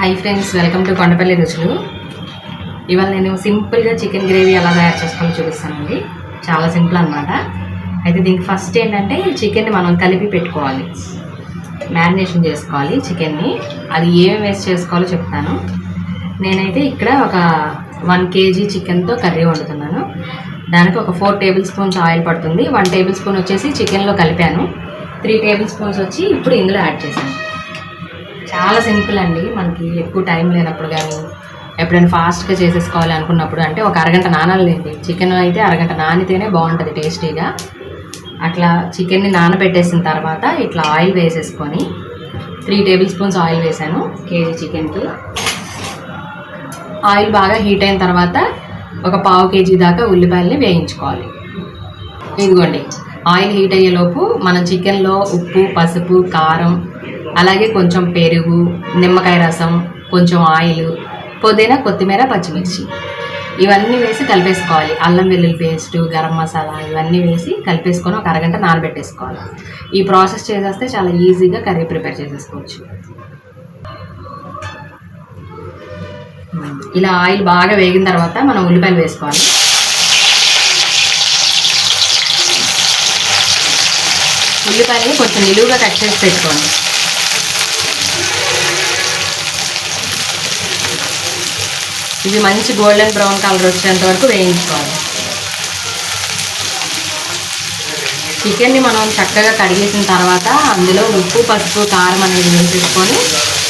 Hi friends welcome to Kondapalli రుచులు ఇవాళ నేను సింపుల్గా చికెన్ గ్రేవీ ఎలా తయారు చేసుకోవాలో చూపిస్తానండి. చాలా సింపుల్ అనమాట అయితే దీనికి ఫస్ట్ ఏంటంటే చికెన్ని మనం కలిపి పెట్టుకోవాలి. మ్యారినేషన్ చేసుకోవాలి చికెన్ని అది ఏమేమి వేస్ట్ చేసుకోవాలో చెప్తాను. నేనైతే ఇక్కడ ఒక వన్ కేజీ చికెన్తో కర్రీ వండుతున్నాను. దానికి ఒక ఫోర్ టేబుల్ స్పూన్స్ ఆయిల్ పడుతుంది. వన్ టేబుల్ స్పూన్ వచ్చేసి చికెన్లో కలిపాను. త్రీ టేబుల్ స్పూన్స్ వచ్చి ఇప్పుడు ఇందులో యాడ్ చేశాను. చాలా సింపుల్ అండి. మనకి ఎక్కువ టైం లేనప్పుడు కానీ ఎప్పుడైనా ఫాస్ట్గా చేసేసుకోవాలి అనుకున్నప్పుడు అంటే ఒక అరగంట నానాలండి చికెన్ అయితే అరగంట నానితేనే బాగుంటుంది టేస్టీగా. అట్లా చికెన్ని నానబెట్టేసిన తర్వాత ఇట్లా ఆయిల్ వేసేసుకొని త్రీ టేబుల్ స్పూన్స్ ఆయిల్ వేసాను కేజీ చికెన్కి. ఆయిల్ బాగా హీట్ అయిన తర్వాత ఒక పావు కేజీ దాకా ఉల్లిపాయల్ని వేయించుకోవాలి. ఇదిగోండి ఆయిల్ హీట్ అయ్యేలోపు మనం చికెన్లో ఉప్పు పసుపు కారం అలాగే కొంచెం పెరుగు నిమ్మకాయ రసం కొంచెం ఆయిల్ పుదీనా కొత్తిమీర పచ్చిమిర్చి. ఇవన్నీ వేసి కలిపేసుకోవాలి. అల్లం వెల్లుల్లి పేస్ట్ గరం మసాలా ఇవన్నీ వేసి కలిపేసుకొని ఒక అరగంట నానబెట్టేసుకోవాలి. ఈ ప్రాసెస్ చేసేస్తే చాలా ఈజీగా కర్రీ ప్రిపేర్ చేసేసుకోవచ్చు. ఇలా ఆయిల్ బాగా వేగిన తర్వాత మనం ఉల్లిపాయలు వేసుకోవాలి. ఉల్లిపాయలు కొంచెం నిలువుగా కట్ చేసి పెట్టుకోండి. ఇవి మంచి గోల్డెన్ బ్రౌన్ కలర్ వచ్చేంత వరకు వేయించుకోవాలి. చికెన్ని మనం చక్కగా కడిగేసిన తర్వాత అందులో ఉప్పు పసుపు కారం అనేది వేసేసుకొని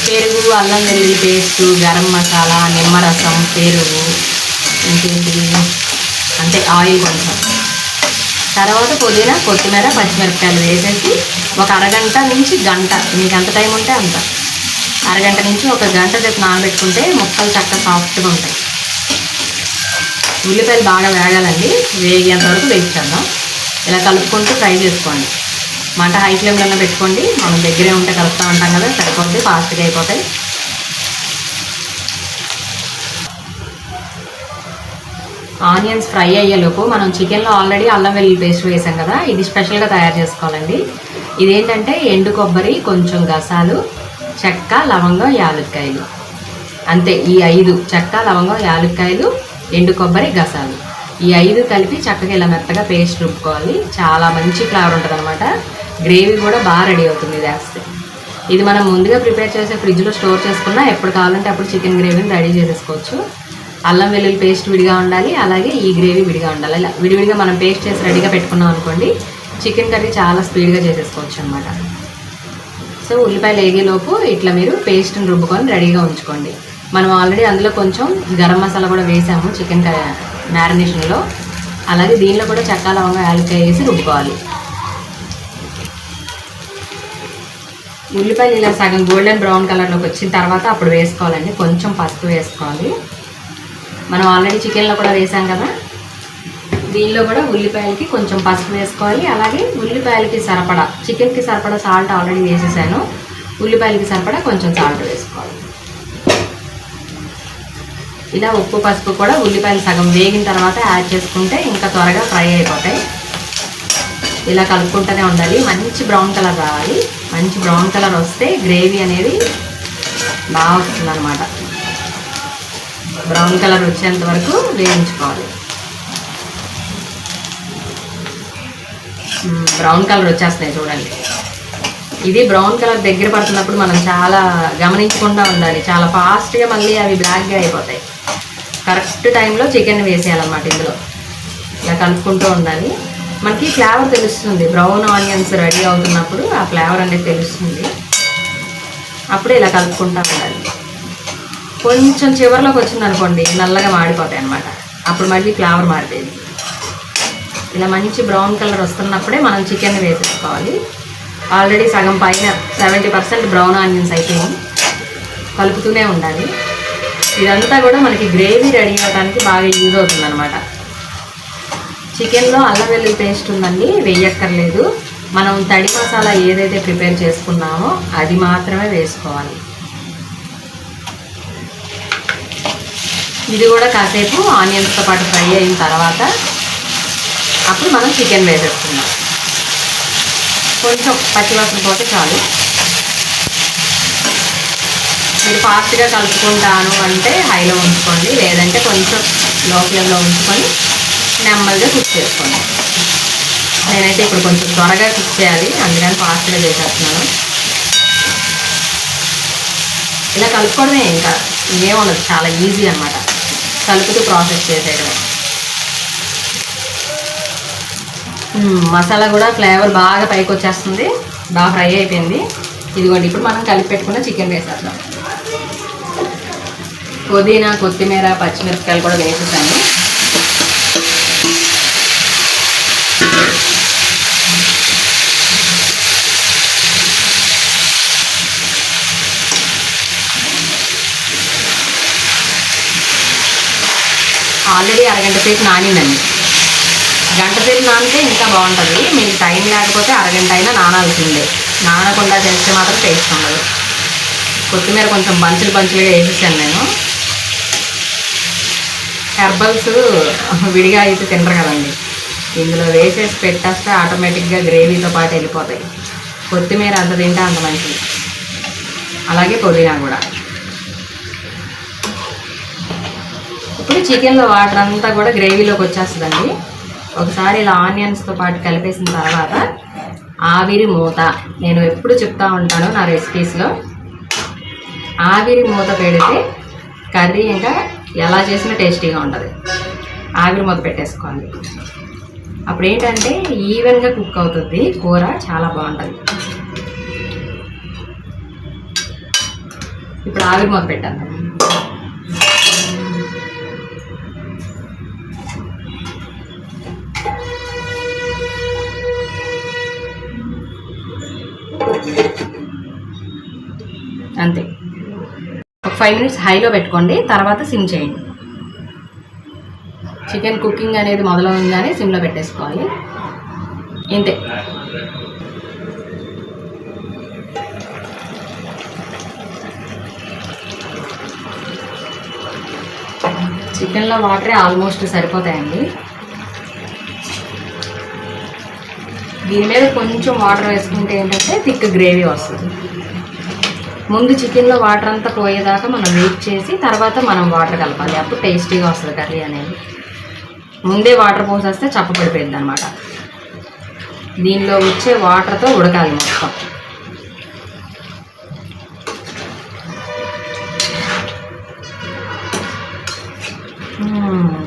పెరుగు అల్లం వెల్లుల్లి పేస్టు గరం మసాలా నిమ్మరసం పెరుగు ఇంకేంటి? అంటే ఆయిల్ కొంచెం. తర్వాత పుదీనా కొత్తిమీర పచ్చిమిరపకాయలు వేసేసి ఒక అరగంట నుంచి గంట. మీకు ఎంత టైం ఉంటే అంత. అరగంట నుంచి ఒక గంట సేపు నానబెట్టుకుంటే ముక్కలు చక్కగా సాఫ్ట్గా ఉంటాయి. ఉల్లిపాయలు బాగా వేగాలండి. వేగేంత వరకు వేయించేద్దాం. ఇలా కలుపుకుంటూ ఫ్రై చేసుకోండి. మంట హై ఫ్లేమ్లో పెట్టుకోండి. మనం దగ్గరే ఉంటే కలుపుతూ ఉంటాం కదా సరిపోద్ది ఫాస్ట్గా అయిపోతాయి. ఆనియన్స్ ఫ్రై అయ్యేలోపు మనం చికెన్లో ఆల్రెడీ అల్లం వెల్లుల్లి పేస్ట్ వేసాం కదా ఇది స్పెషల్గా తయారు చేసుకోవాలండి. ఇదేంటంటే ఎండు కొబ్బరి కొంచెం గసాలు చెక్క లవంగం యాలక్కాయలు. అంతే ఈ ఐదు చెక్క లవంగం యాలక్కాయలు ఎండు కొబ్బరి గసాలు. ఈ ఐదు కలిపి చక్కగా ఇలా మెత్తగా పేస్ట్ రుబ్బుకోవాలి. చాలా మంచి ఫ్లేవర్ ఉంటుంది అనమాట గ్రేవీ కూడా బాగా రెడీ అవుతుంది ఇది వేస్తే ఇది మనం ముందుగా ప్రిపేర్ చేసే ఫ్రిడ్జ్లో స్టోర్ చేసుకున్నా ఎప్పుడు కావాలంటే అప్పుడు చికెన్ గ్రేవీని రెడీ చేసేసుకోవచ్చు. అల్లం వెల్లుల్లి పేస్ట్ విడిగా ఉండాలి. అలాగే ఈ గ్రేవీ విడిగా ఉండాలి. ఇలా విడివిడిగా మనం పేస్ట్ చేసి రెడీగా పెట్టుకున్నాం అనుకోండి చికెన్ కర్రీ చాలా స్పీడ్గా చేసేసుకోవచ్చు అనమాట సో ఉల్లిపాయలు వేగేలోపు ఇట్లా మీరు పేస్ట్ని రుబ్బుకొని రెడీగా ఉంచుకోండి. మనం ఆల్రెడీ అందులో కొంచెం గరం మసాలా కూడా వేసాము చికెన్ మ్యారినేషన్లో. అలాగే దీనిలో కూడా చెక్క లవంగా యాలకాయ వేసి రుబ్బుకోవాలి. ఉల్లిపాయలు ఇలా సగం గోల్డెన్ బ్రౌన్ కలర్లోకి వచ్చిన తర్వాత అప్పుడు వేసుకోవాలండి. కొంచెం పసుపు వేసుకోవాలి. మనం ఆల్రెడీ చికెన్లో కూడా వేసాం కదా. దీనిలో కూడా ఉల్లిపాయలకి కొంచెం పసుపు వేసుకోవాలి. అలాగే ఉల్లిపాయలకి సరిపడా చికెన్కి సరిపడా సాల్ట్ ఆల్రెడీ వేసేసాను. ఉల్లిపాయలకి సరిపడా కొంచెం సాల్ట్ వేసుకోవాలి. ఇలా ఉప్పు పసుపు కూడా ఉల్లిపాయలు సగం వేగిన తర్వాత యాడ్ చేసుకుంటే ఇంకా త్వరగా ఫ్రై అయిపోతాయి. ఇలా కలుపుకుంటూనే ఉండాలి. మంచి బ్రౌన్ కలర్ రావాలి. మంచి బ్రౌన్ కలర్ వస్తే గ్రేవీ అనేది బాగా వస్తుంది అనమాట బ్రౌన్ కలర్ వచ్చేంత వరకు వేయించుకోవాలి. బ్రౌన్ కలర్ వచ్చేస్తున్నాయి చూడండి. ఇది బ్రౌన్ కలర్ దగ్గర పడుతున్నప్పుడు మనం చాలా గమనించకుండా ఉండాలి. చాలా ఫాస్ట్గా మళ్ళీ అవి బ్లాక్గా అయిపోతాయి. కరెక్ట్ టైంలో చికెన్ వేసేయాలన్నమాట ఇందులో. ఇలా కలుపుకుంటూ ఉండాలి. మనకి ఫ్లేవర్ తెలుస్తుంది. బ్రౌన్ ఆనియన్స్ రెడీ అవుతున్నప్పుడు ఆ ఫ్లేవర్ అనేది తెలుస్తుంది. అప్పుడు ఇలా కలుపుకుంటూ ఉండాలి. కొంచెం చివరిలోకి వచ్చింది అనుకోండి నల్లగా మాడిపోతాయి అన్నమాట. అప్పుడు మళ్ళీ ఫ్లేవర్ మారిపోయింది. ఇలా మంచి బ్రౌన్ కలర్ వస్తున్నప్పుడే మనం చికెన్ వేసేసుకోవాలి. ఆల్రెడీ సగం పైన సెవెంటీ పర్సెంట్ బ్రౌన్ ఆనియన్స్ అయితే కలుపుతూనే ఉండాలి. ఇదంతా కూడా మనకి గ్రేవీ రెడీ అవ్వడానికి బాగా యూజ్ అవుతుంది అనమాట చికెన్లో అల్లం వెల్లుల్లి పేస్ట్ ఉందండి వేయక్కర్లేదు. మనం తడి మసాలా ఏదైతే ప్రిపేర్ చేసుకున్నామో అది మాత్రమే వేసుకోవాలి. ఇది కూడా కాసేపు ఆనియన్స్తో పాటు ఫ్రై అయిన తర్వాత అప్పుడు మనం చికెన్ వేసేసుకుందాం కొంచెం పచ్చివాసన పోతే చాలు. మీరు ఫాస్ట్గా కలుపుకుంటాను అంటే హైలో ఉంచుకోండి లేదంటే కొంచెం లో ఫ్లేమ్లో ఉంచుకొని నెమ్మదిగా కుక్ చేసుకోండి. నేనైతే ఇప్పుడు కొంచెం త్వరగా కుక్ చేయాలి అందుకని ఫాస్ట్గా చేసేస్తున్నాను. ఇలా కలుపుకోవడమే ఇంకా ఏముండదు చాలా ఈజీ అనమాట కలుపుతూ ప్రాసెస్ చేసేయడమే. మసాలా కూడా ఫ్లేవర్ బాగా పైకి వచ్చేస్తుంది. బాగా ఫ్రై అయిపోయింది. ఇదిగోండి ఇప్పుడు మనం కలిపి పెట్టుకున్న చికెన్ వేసేద్దాం. పుదీనా కొత్తిమీర పచ్చిమిరపకాయలు కూడా వేసేసాను. ఆల్రెడీ అరగంట సేపు నానిందండి. గంట సేపు నానితే ఇంకా బాగుంటుంది. మీకు టైం లేకపోతే అరగంట అయినా నానాల్సిందే. నానకుండా చేస్తే మాత్రం టేస్ట్ ఉండదు. కొత్తిమీర కొంచెం బంచులు బంచులుగా వేసేసాను నేను. హెర్బల్స్ విడిగా అయితే తినరు కదండి. ఇందులో వేసేసి పెట్టేస్తే ఆటోమేటిక్గా గ్రేవీతో పాటు వెళ్ళిపోతాయి. కొత్తిమీర అంత తింటే అంత మంచిది. అలాగే పుదీనా కూడా. ఇప్పుడు చికెన్లో వాటర్ అంతా కూడా గ్రేవీలోకి వచ్చేస్తుందండి. ఒకసారి ఇలా ఆనియన్స్తో పాటు కలిపేసిన తర్వాత ఆవిరి మూత. నేను ఎప్పుడు చెప్తా ఉంటాను నా రెసిపీస్లో ఆవిరి మూత పెడితే కర్రీ ఇంకా ఎలా చేసినా టేస్టీగా ఉంటుంది. ఆవిరి మూత పెట్టేసుకోండి. అప్పుడు ఏంటంటే ఈవెన్గా కుక్ అవుతుంది. కూర చాలా బాగుంటుంది. ఇప్పుడు ఆవిరి మూత పెట్టాను అంతే. ఒక ఫైవ్ మినిట్స్ హైలో పెట్టుకోండి తర్వాత సిమ్ చేయండి. చికెన్ కుకింగ్ అనేది మొదలవగానే సిమ్లో పెట్టేసుకోవాలి. ఇంతే. చికెన్లో వాటరే ఆల్మోస్ట్ సరిపోతాయండి. దీని మీద కొంచెం వాటర్ వేసుకుంటే ఏంటంటే థిక్ గ్రేవీ వస్తుంది. ముందు చికెన్లో వాటర్ అంతా పోయేదాకా మనం వెయిట్ చేసి తర్వాత మనం వాటర్ కలపాలి. అప్పుడు టేస్టీగా వస్తుంది కర్రీ అనేది. ముందే వాటర్ పోసేస్తే చప్పపడిపోయింది అనమాట దీనిలో వచ్చే వాటర్తో ఉడకాలి మొత్తం.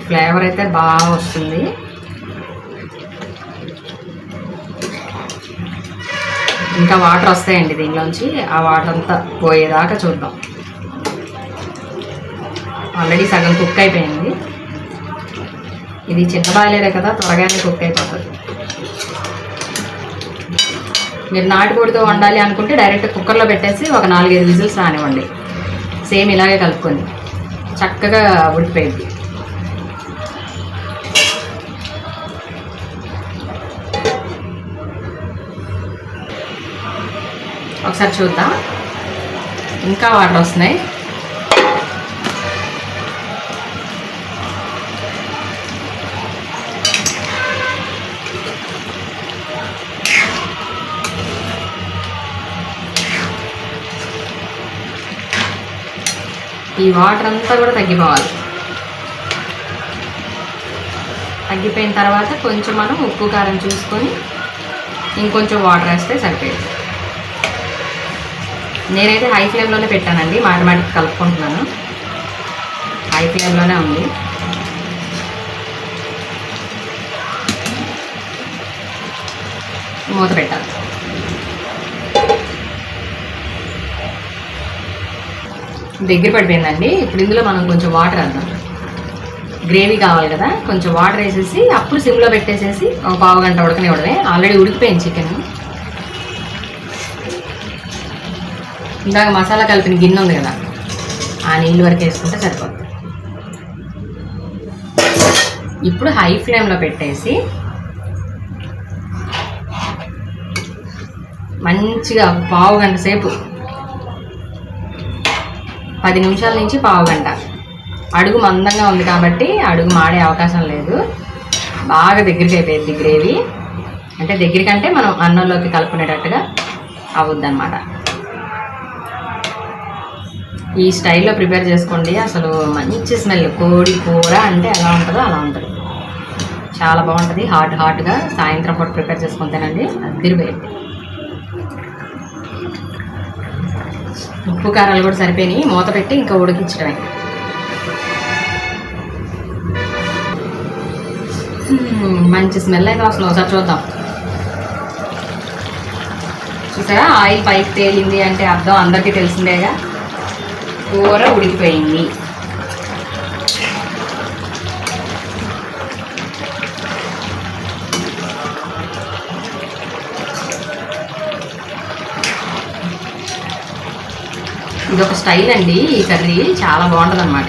ఫ్లేవర్ అయితే బాగా వస్తుంది. ఇంకా వాటర్ వస్తాయండి దీనిలోంచి. ఆ వాటర్ అంతా పోయేదాకా చూద్దాం. ఆల్రెడీ సగం కుక్ అయిపోయింది. ఇది చిన్న బాయిలరే కదా త్వరగానే కుక్ అయిపోతుంది. మీరు నాటుకోడితో వండాలి అనుకుంటే డైరెక్ట్ కుక్కర్లో పెట్టేసి ఒక నాలుగైదు విజిల్స్ రానివ్వండి. సేమ్ ఇలాగే కలుపుకొని. చక్కగా ఉడిపోయింది ఒకసారి చూద్దాం. ఇంకా వాటర్ వస్తున్నాయి. ఈ వాటర్ అంతా కూడా తగ్గిపోవాలి. తగ్గిపోయిన తర్వాత కొంచెం మనం ఉప్పు కారం చూసుకొని ఇంకొంచెం వాటర్ వేస్తే సరిపోయింది. నేనైతే హై ఫ్లేమ్లోనే పెట్టానండి మాట మాటికి కలుపుకుంటున్నాను. హై ఫ్లేమ్లోనే ఉంది. మూత పెట్టాలి. దగ్గర పడిపోయిందండి. ఇప్పుడు ఇందులో మనం కొంచెం వాటర్ వేద్దాం. గ్రేవీ కావాలి కదా కొంచెం వాటర్ వేసేసి అప్పుడు సిమ్లో పెట్టేసేసి ఒక పావు గంట ఉడకనివ్వడమే. ఆల్రెడీ ఉడికిపోయింది చికెన్. ఇందాక మసాలా కలిపిన గిన్నె ఉంది కదా ఆ నీళ్ళు వరకు వేసుకుంటే సరిపోతుంది. ఇప్పుడు హై ఫ్లేమ్లో పెట్టేసి మంచిగా పావు గంట సేపు పది నిమిషాల నుంచి పావు గంట. అడుగు మందంగా ఉంది కాబట్టి అడుగు మాడే అవకాశం లేదు. బాగా దగ్గరికి అయిపోయింది గ్రేవీ. అంటే దగ్గరికంటే మనం అన్నంలోకి కలుపుకునేటట్టుగా అవుద్ది అన్నమాట. ఈ స్టైల్లో ప్రిపేర్ చేసుకోండి. అసలు మంచి స్మెల్ కోడి కూర అంటే ఎలా ఉంటుందో అలా ఉంటుంది. చాలా బాగుంటుంది. హాట్ హాట్గా సాయంత్రం పూట ప్రిపేర్ చేసుకుని తినండి. అదిరిపోయింది ఉప్పు కారాలు కూడా సరిపోయినాయి. మూత పెట్టి ఇంకా ఉడికించడమే. మంచి స్మెల్ అయితే వస్తుంది. ఒకసారి చూద్దాం. చూసారా? ఆయిల్ పైకి తేలింది అంటే అర్థం అందరికీ తెలిసిందేగా. కూర ఉడికిపోయింది. ఇది ఒక స్టైల్ అండి. ఈ కర్రీ చాలా బాగుంటుంది అనమాట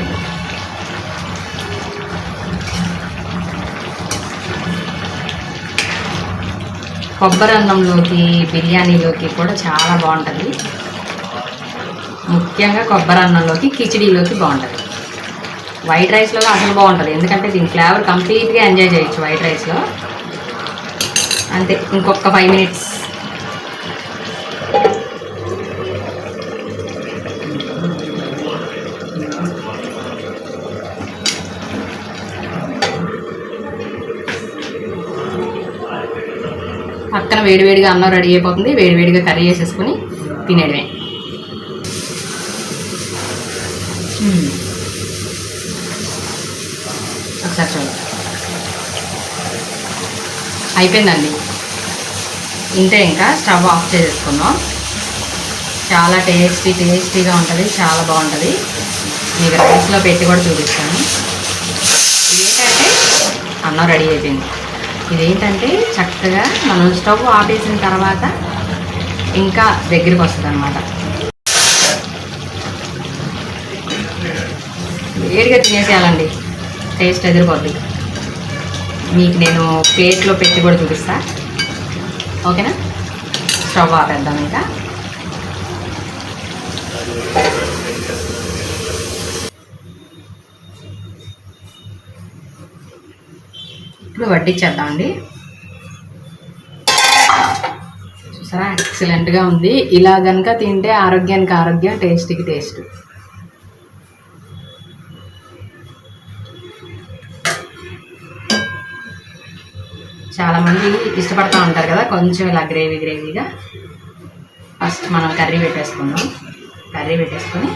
కొబ్బరి అన్నంలోకి బిర్యానీలోకి కూడా చాలా బాగుంటుంది. ముఖ్యంగా కొబ్బరి అన్నంలోకి కిచిడీలోకి బాగుంటుంది. వైట్ రైస్లో అసలు బాగుంటుంది. ఎందుకంటే దీని ఫ్లేవర్ కంప్లీట్గా ఎంజాయ్ చేయొచ్చు వైట్ రైస్లో అంతే ఇంకొక ఫైవ్ మినిట్స్ పక్కన వేడివేడిగా అన్నం రెడీ అయిపోతుంది. వేడివేడిగా కర్రీ చేసేసుకుని తినేయడమే మ్మ్. ఒకసారి చూడండి అయిపోయిందండి. ఇంతే ఇంకా స్టవ్ ఆఫ్ చేసేసుకుందాం. చాలా టేస్టీ టేస్టీగా ఉంటుంది చాలా బాగుంటుంది. మీకు రైస్లో పెట్టి కూడా చూపిస్తాను. ఇదేంటంటే అన్నం రెడీ అయిపోయింది. ఇదేంటంటే చక్కగా మనం స్టవ్ ఆపేసిన తర్వాత ఇంకా దగ్గరికి వస్తుంది అనమాట వేడిగా తినేసేయాలండి. టేస్ట్ ఎదిరిపోద్ది మీకు నేను ప్లేట్లో పెట్టి కూడా చూపిస్తా. ఓకేనా? స్టవ్ ఆపేద్దాం ఇంకా. ఇప్పుడు వడ్డించేద్దామండి. చూసారా? ఎక్సలెంట్గా ఉంది. ఇలా కనుక తింటే ఆరోగ్యానికి ఆరోగ్యం టేస్ట్కి టేస్ట్. చాలామంది ఇష్టపడుతూ ఉంటారు కదా కొంచెం ఇలా గ్రేవీ గ్రేవీగా. ఫస్ట్ మనం కర్రీ పెట్టేసుకుందాం. కర్రీ పెట్టేసుకొని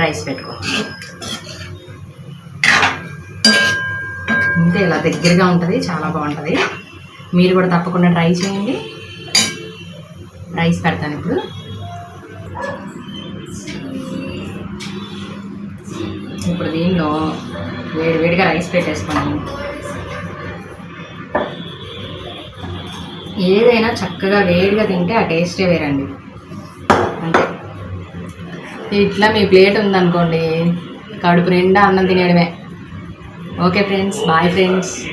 రైస్ పెట్టుకుందాం అంతే ఇలా దగ్గరగా ఉంటుంది చాలా బాగుంటుంది. మీరు కూడా తప్పకుండా ట్రై చేయండి. రైస్ పెడతాను ఇప్పుడు. ఇప్పుడు దీనిలో వేడి వేడిగా రైస్ పెట్టేసుకోండి ఏదైనా చక్కగా వేడిగా తింటే ఆ టేస్టే వేరండి. అంతే. ఇట్లా మీ ప్లేట్ ఉందనుకోండి కడుపు నిండా అన్నం తినేయడమే. Okay friends bye friends.